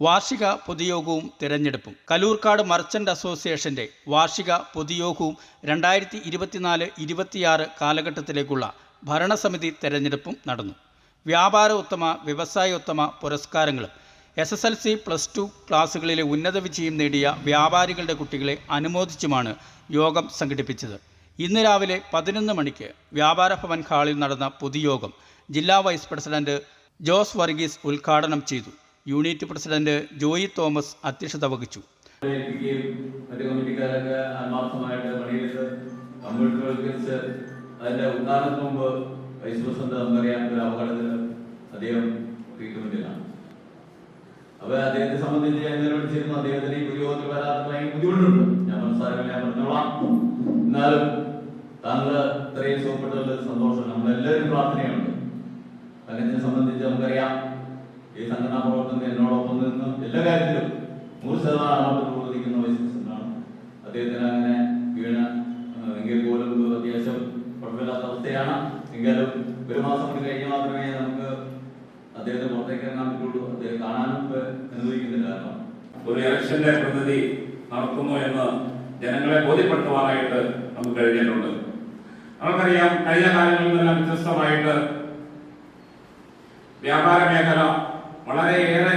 വാർഷിക പൊതുയോഗവും തിരഞ്ഞെടുപ്പും. കലൂർക്കാട് മർച്ചന്റ് അസോസിയേഷന്റെ വാർഷിക പൊതുയോഗവും രണ്ടായിരത്തി ഇരുപത്തിനാല് ഇരുപത്തിയാറ് കാലഘട്ടത്തിലേക്കുള്ള ഭരണസമിതി തെരഞ്ഞെടുപ്പും നടന്നു. വ്യാപാര ഉത്തമ വ്യവസായ ഉത്തമ പുരസ്കാരങ്ങളും S S L C plus two ക്ലാസ്സുകളിലെ ഉന്നത വിജയം നേടിയ വ്യാപാരികളുടെ കുട്ടികളെ അനുമോദിച്ചുമാണ് യോഗം സംഘടിപ്പിച്ചത്. ഇന്ന് രാവിലെ പതിനൊന്ന് മണിക്ക് വ്യാപാര ഭവൻ ഹാളിൽ നടന്ന പൊതുയോഗം ജില്ലാ വൈസ് പ്രസിഡന്റ് ജോസ് വർഗീസ് ഉദ്ഘാടനം ചെയ്തു. യൂണിറ്റ് പ്രസിഡന്റ് ജോയി തോമസ് അധ്യക്ഷത വഹിച്ചു. സംബന്ധിച്ച് ബുദ്ധിമുട്ടുണ്ട്. ഞാൻ ഇത്രയും സന്തോഷം. നമ്മളെല്ലാവരും പ്രാർത്ഥനയുണ്ട്. അങ്ങനെ സംബന്ധിച്ച് നമുക്കറിയാം ഈ സംഘടനാ പ്രവർത്തനത്തിൽ എന്നോടൊപ്പം നിന്ന് എല്ലാ കാര്യത്തിലും നൂറ് ശതമാനം അങ്ങോട്ട് പ്രവർത്തിക്കുന്ന ബിസിനസ്സാണ് അദ്ദേഹത്തിന് അങ്ങനെ വീണ് എങ്കിൽ പോലും അത്യാവശ്യം കുഴപ്പമില്ലാത്ത അവസ്ഥയാണ്. എങ്കിലും ഒരു മാസം കൂടി കഴിഞ്ഞ് മാത്രമേ നമുക്ക് അദ്ദേഹത്തെ പുറത്തേക്ക് ഇറങ്ങാൻ പറ്റുള്ളൂ. അദ്ദേഹം കാണാനും അനുവദിക്കുന്നില്ല കാരണം. ഒരു ഇലക്ഷന്റെ പ്രതിനിധി നടത്തുന്നു എന്ന് ജനങ്ങളെ ബോധ്യപ്പെടുത്തുവാനായിട്ട് നമുക്ക് കഴിഞ്ഞിട്ടുണ്ട്. നമുക്കറിയാം കഴിഞ്ഞ കാലങ്ങളിൽ നിന്നെല്ലാം വ്യത്യസ്തമായിട്ട് വ്യാപാര മേഖല വളരെയേറെ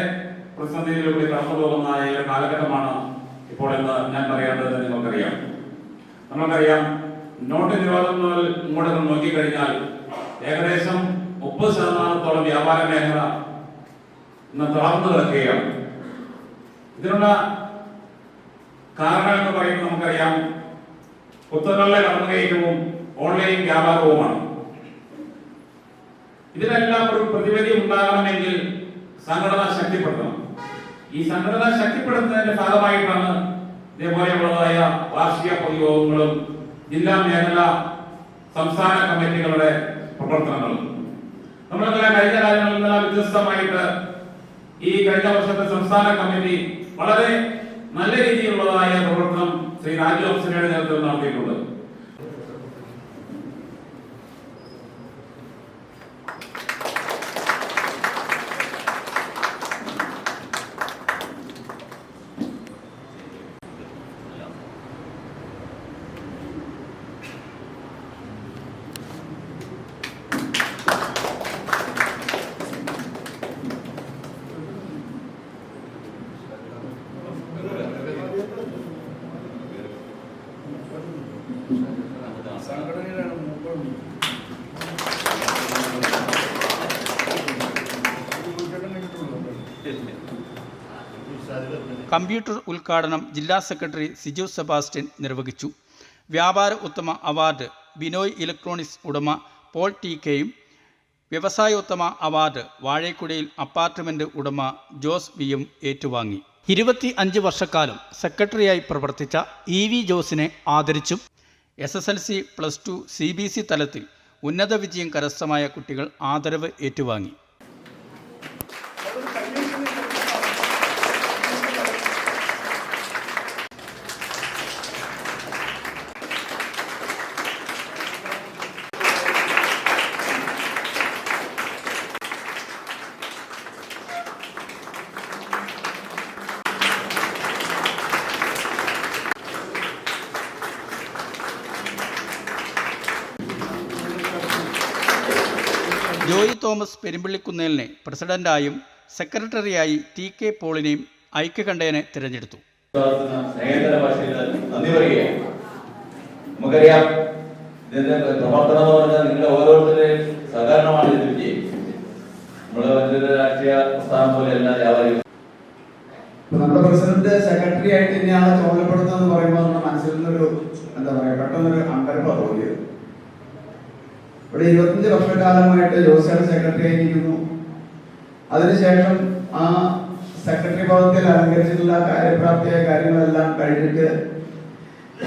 പ്രതിസന്ധിയിലൂടെ കടന്നു പോകുന്ന ഒരു കാലഘട്ടമാണ് ഇപ്പോൾ എന്ന് ഞാൻ പറയേണ്ടത് നിങ്ങൾക്കറിയാം. നമ്മൾക്കറിയാം നോട്ട് നിരോധനം മുതൽ ഇങ്ങോട്ട് നോക്കിക്കഴിഞ്ഞാൽ ഏകദേശം മുപ്പത് ശതമാനത്തോളം വ്യാപാര മേഖല ഇന്ന് തളർന്നു കിടക്കുകയാണ്. ഇതിനുള്ള കാരണം എന്ന് പറയുന്നത് നമുക്കറിയാം പുസ്തകങ്ങളിലെ കടന്നുകയറ്റവും ഓൺലൈൻ വ്യാപാരവുമാണ്. ഇതിനെല്ലാം ഒരു പ്രതിവിധി ഉണ്ടാകണമെങ്കിൽ സംഘടന ശക്തിപ്പെടുത്തണം. ഈ സംഘടന ശക്തിപ്പെടുത്തുന്നതിന്റെ ഭാഗമായിട്ടാണ് ഇതേപോലെയുള്ളതായ വാർഷിക പൊതുയോഗങ്ങളും ജില്ലാ മേഖല സംസ്ഥാന കമ്മിറ്റികളുടെ പ്രവർത്തനങ്ങളും. നമ്മളെല്ലാം കഴിഞ്ഞ കാലങ്ങളിൽ നിന്നെല്ലാം വ്യത്യസ്തമായിട്ട് ഈ കഴിഞ്ഞ വർഷത്തെ സംസ്ഥാന കമ്മിറ്റി വളരെ നല്ല രീതിയിലുള്ളതായ പ്രവർത്തനം ശ്രീ രാജു അപ്സരയുടെ നേതൃത്വത്തിൽ നടത്തിയിട്ടുണ്ട്. കമ്പ്യൂട്ടർ ഉദ്ഘാടനം ജില്ലാ സെക്രട്ടറി സിജു സെബാസ്റ്റ്യൻ നിർവഹിച്ചു. വ്യാപാര ഉത്തമ അവാർഡ് ബിനോയ് ഇലക്ട്രോണിക്സ് ഉടമ പോൾ ടി കെയും. വ്യവസായോത്തമ അവാർഡ് വാഴക്കുടയിൽ അപ്പാർട്ട്മെന്റ് ഉടമ ജോസ് വിയും ഏറ്റുവാങ്ങി. ഇരുപത്തി അഞ്ച് വർഷക്കാലം സെക്രട്ടറിയായി പ്രവർത്തിച്ച ഇ വി ജോസിനെ ആദരിച്ചും. S S L C plus two C B C തലത്തിൽ ഉന്നത വിജയം കരസ്ഥമായ കുട്ടികൾ ആദരവ് ഏറ്റുവാങ്ങി. ജോയി തോമസ് പെരുമ്പിള്ളിക്കുന്നേലിനെ പ്രസിഡന്റായും സെക്രട്ടറിയായി ടി കെ പോളിനെയും ഐക്യകണ്ഠേനെ തിരഞ്ഞെടുത്തു. നമുക്കറിയാം ഇതിന്റെ പ്രവർത്തനം എന്ന് പറഞ്ഞാൽ നിങ്ങളുടെ ഓരോരുത്തരുടെയും സഹകരണമാണ് ഇതിന്റെ വിജയം. നമ്മൾ മറ്റൊരു രാഷ്ട്രീയ പ്രസ്ഥാനം പോലെയല്ല വ്യാപാരികൾ നമ്മുടെ പ്രസിഡന്റ് സെക്രട്ടറി ആയിട്ട് ഇനിയാളെ ചുമതലപ്പെടുത്തുന്നത് പറയുമ്പോൾ നമ്മുടെ മനസ്സിൽ നിന്നൊരു എന്താ പറയാ പെട്ടെന്നൊരു അമ്പരപ്പ തോന്നിയത് ഇവിടെ ഇരുപത്തഞ്ച് വർഷക്കാലമായിട്ട് ജോസിയുടെ സെക്രട്ടറി ആയിരിക്കുന്നു. അതിനുശേഷം ആ സെക്രട്ടറി പദത്തിൽ അലങ്കരിച്ചിട്ടുള്ള കാര്യപ്രാപ്തിയായ കാര്യങ്ങളെല്ലാം കഴിഞ്ഞിട്ട്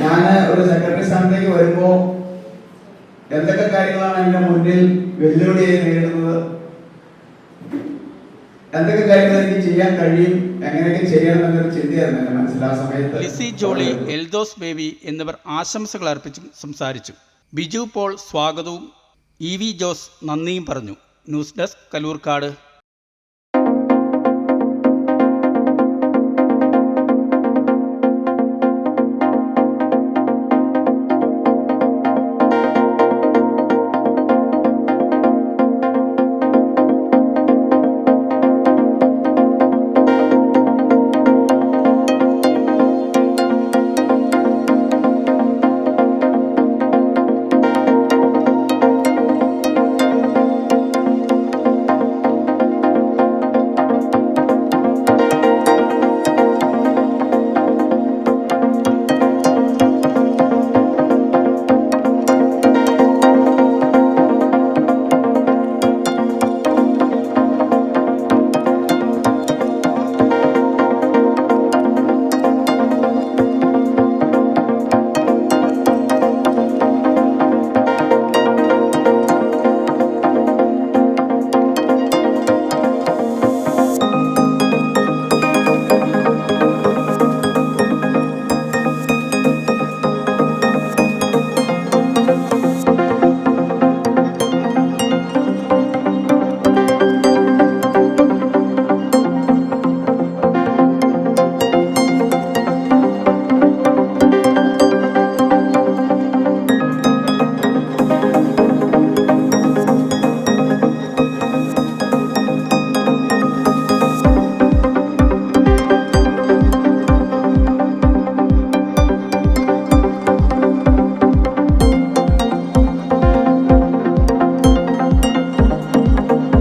ഞാൻ ഒരു സെക്രട്ടറി സ്ഥാനത്തേക്ക് വരുമ്പോൾ എന്തൊക്കെ കാര്യങ്ങളാണ് എന്റെ മുന്നിൽ വെല്ലുവിളിയായി നേരിടുന്നത്? എന്തൊക്കെ കാര്യങ്ങൾ എനിക്ക് ചെയ്യാൻ കഴിയും? എങ്ങനെയൊക്കെ ചെയ്യണം എന്നൊരു ചിന്തയായിരുന്നു ആ സമയത്ത്. ജോളി എൽദോസ് ബേബി എന്നിവർ ആശംസകൾ അർപ്പിച്ചും സംസാരിച്ചു. ബിജു പോൾ സ്വാഗതവും ഇ വി ജോസ് നന്ദിയും പറഞ്ഞു. News desk Kalloorkad.